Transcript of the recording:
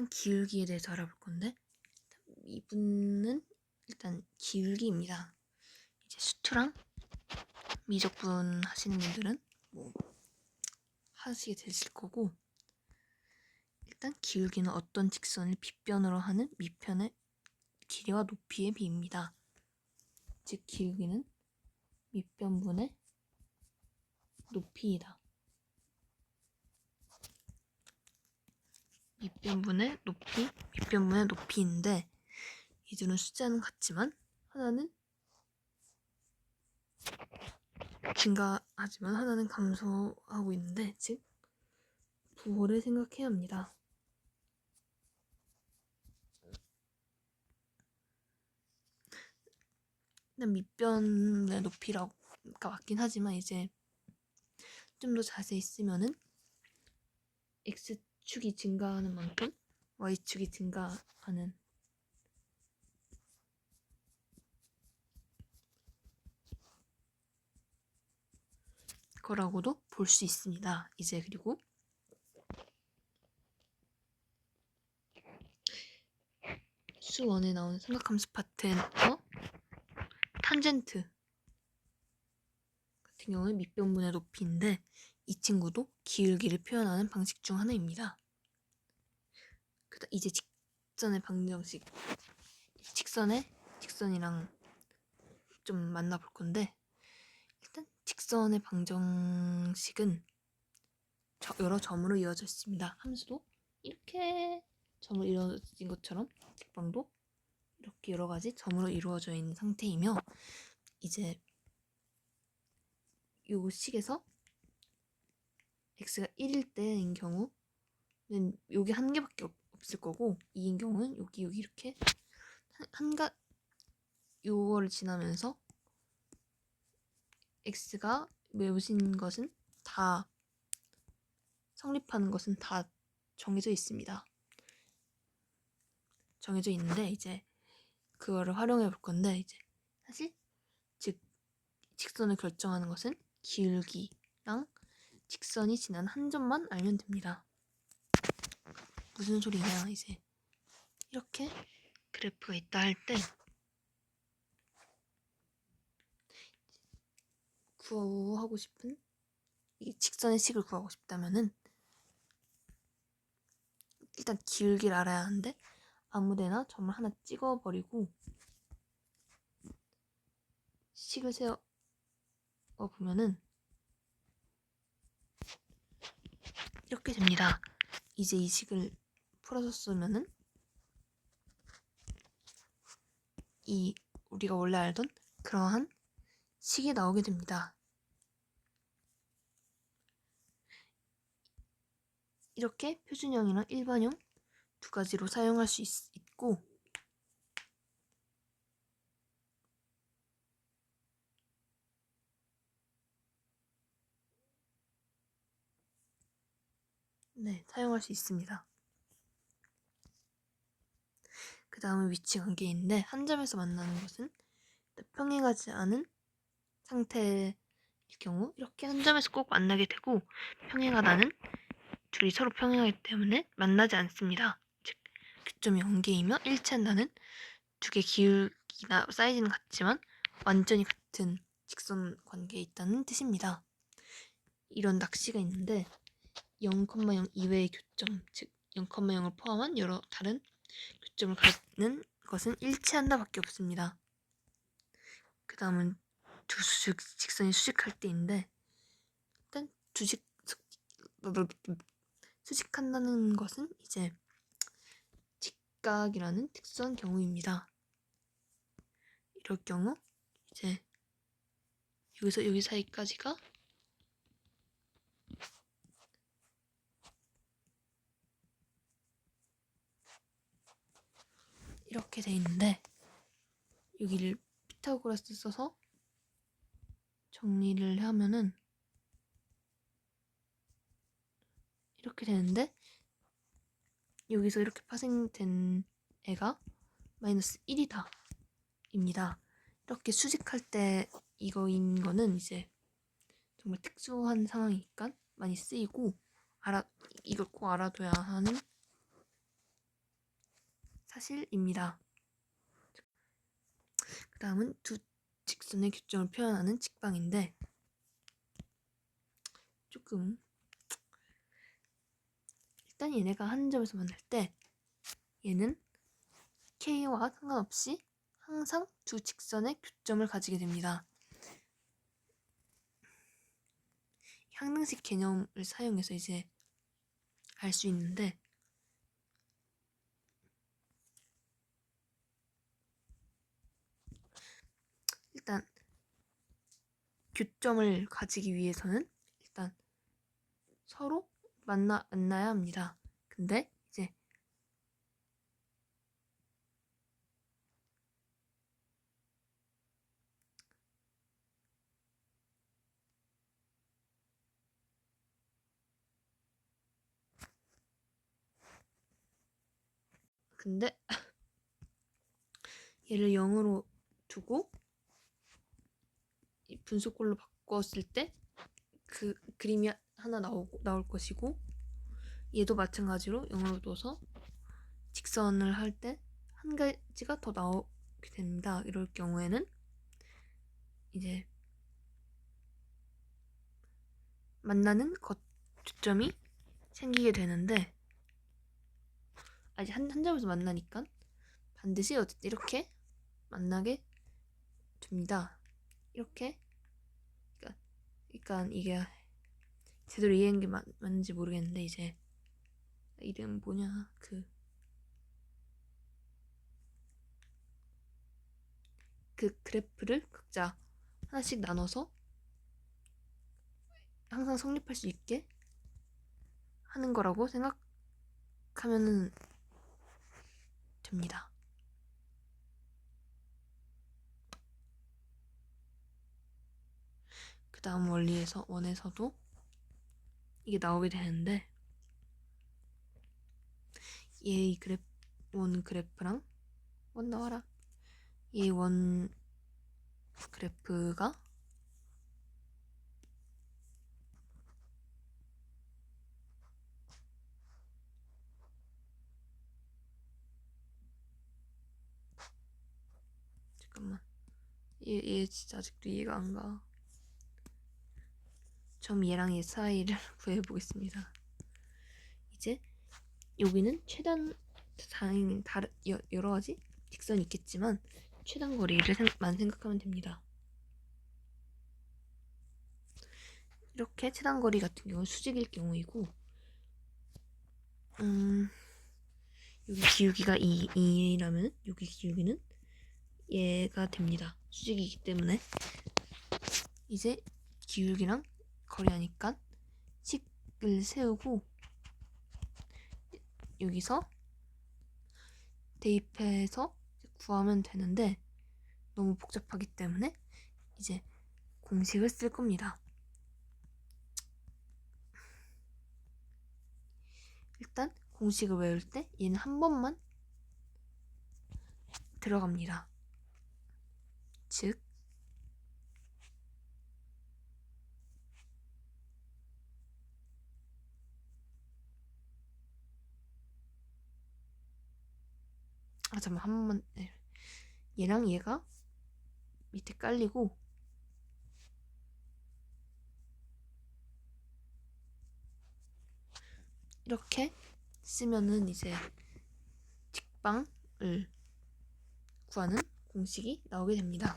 일단 기울기에 대해서 알아볼 건데 이분은 일단 기울기입니다. 이제 수투랑 미적분 하시는 분들은 뭐 하시게 되실 거고 일단 기울기는 어떤 직선을 빗변으로 하는 밑편의 길이와 높이의 비입니다. 즉 기울기는 밑변분의 높이이다. 밑변분의 높이, 밑변분의 높이인데 이 둘은 숫자는 같지만 하나는 증가하지만 하나는 감소하고 있는데 즉 부호를 생각해야 합니다. 일단 밑변의 높이라고 맞긴 하지만 이제 좀 더 자세히 쓰면은 x 축이 증가하는 만큼 y축이 증가하는 거라고도 볼 수 있습니다. 이제 그리고 수원에 나오는 삼각함수 파트너 탄젠트 같은 경우는 밑변분의 높이인데 이 친구도 기울기를 표현하는 방식 중 하나입니다. 그다 이제 직선의 방정식 직선의 직선이랑 좀 만나볼 건데 일단 직선의 방정식은 저- 여러 점으로 이어져 있습니다. 함수도 이렇게 점으로 이루어진 것처럼 직방도 이렇게 여러 가지 점으로 이루어져 있는 상태이며 이제 요 식에서 x가 1일 때인 경우는 여기 한 개밖에 없, 없을 거고 2인 경우는 여기 여기 이렇게 한, 한가 요거를 지나면서 x가 외우신 것은 다 성립하는 것은 다 정해져 있습니다. 정해져 있는데 이제 그거를 활용해 볼 건데 이제 사실 즉 직선을 결정하는 것은 기울기랑 직선이 지난 한 점만 알면 됩니다. 무슨 소리냐 이제 이렇게 그래프가 있다 할 때 구하고 싶은 이 직선의 식을 구하고 싶다면은 일단 기울기를 알아야 하는데 아무데나 점을 하나 찍어버리고 식을 세워 보면은 이렇게 됩니다. 이제 이 식을 풀어서 쓰면은 이 우리가 원래 알던 그러한 식이 나오게 됩니다. 이렇게 표준형이랑 일반형 두 가지로 사용할 수 있, 있고 네, 사용할 수 있습니다. 그 다음은 위치 관계인데 한 점에서 만나는 것은 평행하지 않은 상태일 경우 이렇게 한 점에서 꼭 만나게 되고 평행하다는 둘이 서로 평행하기 때문에 만나지 않습니다. 즉 교점이 연계이며 일치한다는 두 개 기울기나 사이즈는 같지만 완전히 같은 직선 관계에 있다는 뜻입니다. 이런 낚시가 있는데 0,0 이외의 교점, 즉 0,0을 포함한 여러 다른 교점을 갖는 것은 일치한다 밖에 없습니다. 그 다음은 두 수직 직선이 수직할 때인데 일단 두직 수직한다는 것은 이제 직각이라는 특수한 경우입니다. 이럴 경우 이제 여기서 여기 사이까지가 이렇게 돼 있는데 여기를 피타고라스 써서 정리를 하면은 이렇게 되는데 여기서 이렇게 파생된 애가 마이너스 1이다 입니다. 이렇게 수직할 때 이거인 거는 이제 정말 특수한 상황이니까 많이 쓰이고 알아 이걸 꼭 알아둬야 하는 사실입니다. 그 다음은 두 직선의 교점을 표현하는 직방인데 조금 일단 얘네가 한 점에서 만날 때 얘는 K와 상관없이 항상 두 직선의 교점을 가지게 됩니다. 향등식 개념을 사용해서 이제 알 수 있는데 일단 교점을 가지기 위해서는 일단 서로 만나 만나야 합니다. 근데 이제 근데 얘를 0으로 두고 이 분수꼴로 바꿨을 때 그 그림이 하나 나오고 나올 것이고 얘도 마찬가지로 0으로 둬서 직선을 할 때 한 가지가 더 나오게 됩니다. 이럴 경우에는 이제 만나는 거점이 생기게 되는데 아직 한, 한 점에서 만나니까 반드시 이렇게 만나게 됩니다. 이렇게 그러니까, 그러니까 이게 제대로 이해한 게 맞, 맞는지 모르겠는데 이제 이름 뭐냐 그 그 그래프를 각자 하나씩 나눠서 항상 성립할 수 있게 하는 거라고 생각하면은 됩니다. 그 다음 원리에서 원에서도 이게 나오게 되는데 얘 그래프 원 그래프랑 원 나와라 이 원 그래프가 잠깐만 얘, 얘 진짜 아직도 이해가 안 가. 점 얘랑 얘 사이를 구해보겠습니다. 이제 여기는 최단 당연히 다른 여러 가지 직선이 있겠지만 최단 거리를만 생각하면 됩니다. 이렇게 최단 거리 같은 경우 수직일 경우이고 음 여기 기울기가 2, 2라면 여기 기울기는 얘가 됩니다. 수직이기 때문에 이제 기울기랑 거리하니까 식을 세우고 여기서 대입해서 구하면 되는데 너무 복잡하기 때문에 이제 공식을 쓸 겁니다. 일단 공식을 외울 때 얘는 한 번만 들어갑니다. 즉 잠깐 한 번만 네. 얘랑 얘가 밑에 깔리고 이렇게 쓰면은 이제 직방을 구하는 공식이 나오게 됩니다.